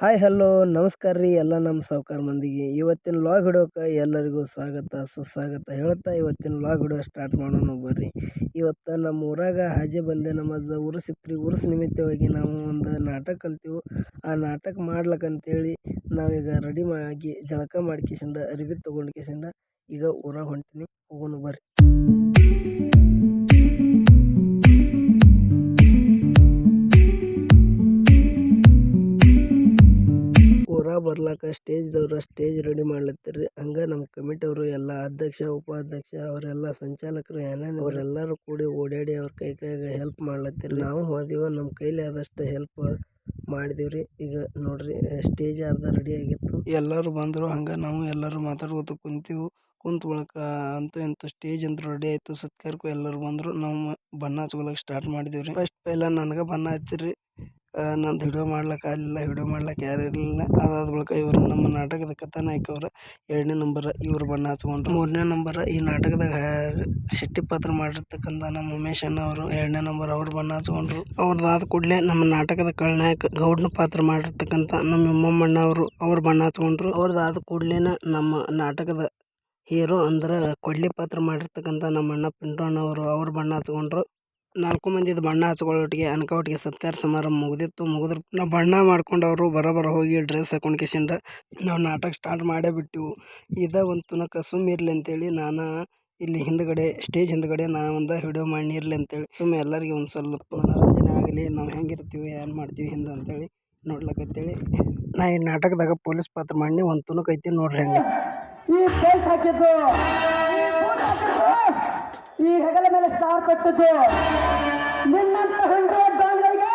Hi, hello, ನಮಸ್ಕಾರ ರೀ ಎಲ್ಲ ನಮ್ಮ ಸಾವುಕಾರ ಮಂದಿಗೆ. ಇವತ್ತಿನ ಲಾಗ್ ಹಿಡಿಯೋಕೆ ಎಲ್ಲರಿಗೂ ಸ್ವಾಗತ, ಸುಸ್ವಾಗತ ಹೇಳ್ತಾ ಇವತ್ತಿನ ಲಾಗ್ ಹಿಡಿಯೋ ಸ್ಟಾರ್ಟ್ ಮಾಡೋಣ ಬರ್ರಿ. ಇವತ್ತು ನಮ್ಮ ಊರಾಗ ಹಾಜೆ ಬಂದೆ ನಮ್ಮಜ್ಜ ಉರುಸ್ ಇತ್ತು ಉರುಸ್ ನಿಮಿತ್ತವಾಗಿ ನಾವು ಒಂದು ನಾಟಕ ಕಲ್ತೀವಿ. ಆ ನಾಟಕ ಮಾಡ್ಲಕ್ಕಂತೇಳಿ ನಾವೀಗ ರೆಡಿ ಮಾಡಿ ಜಳಕ ಮಾಡ್ಕೇಸಿಂದ ಅರಿವಿ ತೊಗೊಂಡ್ಕೇಸಿಂದ ಈಗ ಊರಾಗ ಹೊಂಟೀನಿ. ಹೋಗೋಣ ಬರ್ರಿ. ಬರ್ಲಾಕ ಸ್ಟೇಜ್ದವ್ರು ಸ್ಟೇಜ್ ರೆಡಿ ಮಾಡ್ಲತ್ತಾರ್ರಿ ಹಂಗ ನಮ್ಮ ಕಮಿಟಿಯವರು ಎಲ್ಲ ಅಧ್ಯಕ್ಷ, ಉಪಾಧ್ಯಕ್ಷ, ಅವರೆಲ್ಲ ಸಂಚಾಲಕರು ಏನೇನು ಅವರೆಲ್ಲರೂ ಕೂಡಿ ಓಡಾಡಿ ಅವ್ರ ಕೈ ಕೈಯಾಗ ಹೆಲ್ಪ್ ಮಾಡ್ಲತ್ತಿರಿ. ನಾವು ಹೋದಿವ ನಮ್ಮ ಕೈಲಿ ಆದಷ್ಟು ಹೆಲ್ಪ್ ಮಾಡಿದೀವ್ರಿ. ಈಗ ನೋಡ್ರಿ ಸ್ಟೇಜ್ ಅರ್ಧ ರೆಡಿ ಆಗಿತ್ತು. ಎಲ್ಲರೂ ಬಂದರು, ಹಂಗೆ ನಾವು ಎಲ್ಲರೂ ಮಾತಾಡ್ಕೋತ ಕುಂತೀವಿ. ಕುಂತ ಒಳಕ ಅಂತೂ ಇಂಥ ಸ್ಟೇಜ್ ಅಂತ ರೆಡಿ ಆಯಿತು. ಸತ್ಕಾರಕ್ಕೂ ಎಲ್ಲರೂ ಬಂದರು. ನಾವು ಬಣ್ಣ ಹಚ್ಕೊಳಕ್ಕೆ ಸ್ಟಾರ್ಟ್ ಮಾಡಿದೀವಿ ರೀ ಫಸ್ಟ್ ಪೈಲ ನನಗೆ ಬಣ್ಣ ಹಚ್ಚಿರಿ. ನಂದು ಹಿಡಿಯೋ ಮಾಡ್ಲಿಕ್ಕೆ ಆಗಲಿಲ್ಲ ಹಿಡಿಯೋ ಮಾಡ್ಲಿಕ್ಕೆ ಯಾರು ಇರಲಿಲ್ಲ. ಅದಾದ ಬಳಿಕ ಇವರು ನಮ್ಮ ನಾಟಕದ ಕಥಾನಾಯಕ ಅವರು ಎರಡನೇ ನಂಬರ್ ಇವರು ಬಣ್ಣ ಹಚ್ಕೊಂಡ್ರು. ಮೂರನೇ ನಂಬರ್ ಈ ನಾಟಕದಾಗ ಶೆಟ್ಟಿ ಪಾತ್ರ ಮಾಡಿರ್ತಕ್ಕಂಥ ನಮ್ಮ ಉಮೇಶ್ ಅಣ್ಣ ಅವರು ಎರಡನೇ ನಂಬರ್ ಅವ್ರು ಬಣ್ಣ ಹಚ್ಕೊಂಡ್ರು. ಅವ್ರದ್ದಾದ ಕೂಡಲೇ ನಮ್ಮ ನಾಟಕದ ಖಳನಾಯಕ ಗೌಡ್ನ ಪಾತ್ರ ಮಾಡಿರ್ತಕ್ಕಂಥ ನಮ್ಮ ಯಮ್ಮಮ್ಮಣ್ಣ ಅವರು ಅವ್ರು ಬಣ್ಣ ಹಚ್ಕೊಂಡ್ರು. ಅವ್ರದ್ದಾದ ಕೂಡಲೇನ ನಮ್ಮ ನಾಟಕದ ಹೀರೋ ಅಂದ್ರೆ ಕೊಡ್ಲಿ ಪಾತ್ರ ಮಾಡಿರ್ತಕ್ಕಂಥ ನಮ್ಮ ಅಣ್ಣ ಪಿಂಟು ಅಣ್ಣ ಅವರು ಅವ್ರು ಬಣ್ಣ ಹಚ್ಕೊಂಡ್ರು. ನಾಲ್ಕು ಮಂದಿದು ಬಣ್ಣ ಹಚ್ಕೊಳ್ಳೋಟಿಗೆ ಅನ್ಕೋಟಿಗೆ ಸತ್ಕಾರ ಸಮಾರಂಭ ಮುಗಿದಿತ್ತು. ಮುಗಿದ್ರು ನಾವು ಬಣ್ಣ ಮಾಡ್ಕೊಂಡವರು ಬರೋಬ್ಬರ ಹೋಗಿ ಡ್ರೆಸ್ ಹಾಕೊಂಡು ಕಿಶಿಂದ ನಾವು ನಾಟಕ ಸ್ಟಾರ್ಟ್ ಮಾಡೇ ಬಿಟ್ಟಿವು. ಇದ ಒಂದು ತುನಕ ಸುಮ್ಮ ಇರಲಿ ಅಂತೇಳಿ ನಾನು ಇಲ್ಲಿ ಹಿಂದ್ಗಡೆ ಸ್ಟೇಜ್ ಹಿಂದ್ಗಡೆ ನಾ ಒಂದು ವಿಡಿಯೋ ಮಾಡಿ ಅಂತೇಳಿ ಸುಮ್ಮನೆ ಎಲ್ಲರಿಗೆ ಒಂದು ಸ್ವಲ್ಪ ಮನೋರಂಜನೆ ಆಗಲಿ, ನಾವು ಹೆಂಗಿರ್ತೀವಿ ಏನು ಮಾಡ್ತೀವಿ ಹಿಂದೆ ಅಂತೇಳಿ ನೋಡ್ಲಕ್ಕಂತೇಳಿ ನಾ ಈ ನಾಟಕದಾಗ ಪೊಲೀಸ್ ಪಾತ್ರ ಮಾಡಿ ಒಂದು ತುನಕ ಐತಿ ನೋಡ್ರಿ ಹಂಗೆ. ಈ ಹೆಗಲ ಮೇಲೆ ಸ್ಟಾರ್ ತಟ್ಟಿದ್ದು ನಿನ್ನಂತ ಹಂಡ್ರೆಡ್ ಗಾನ್ಗಳಿಗೆ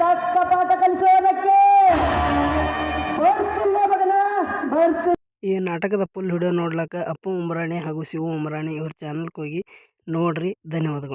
ತಕ್ಕ ಪಾಠ ಕಲಿಸೋದಕ್ಕೆ ಬರ್ತಿಲ್ಲ ಮಗನ ಈ ನಾಟಕದ ಫುಲ್ ವಿಡಿಯೋ ನೋಡ್ಲಕ್ಕ ಅಪ್ಪು ಉಮ್ರಾಣಿ ಹಾಗೂ ಶಿವ ಉಮ್ರಾಣಿ ಇವ್ರ ಚಾನಲ್ಗೆ ಹೋಗಿ ನೋಡ್ರಿ, ಧನ್ಯವಾದಗಳು.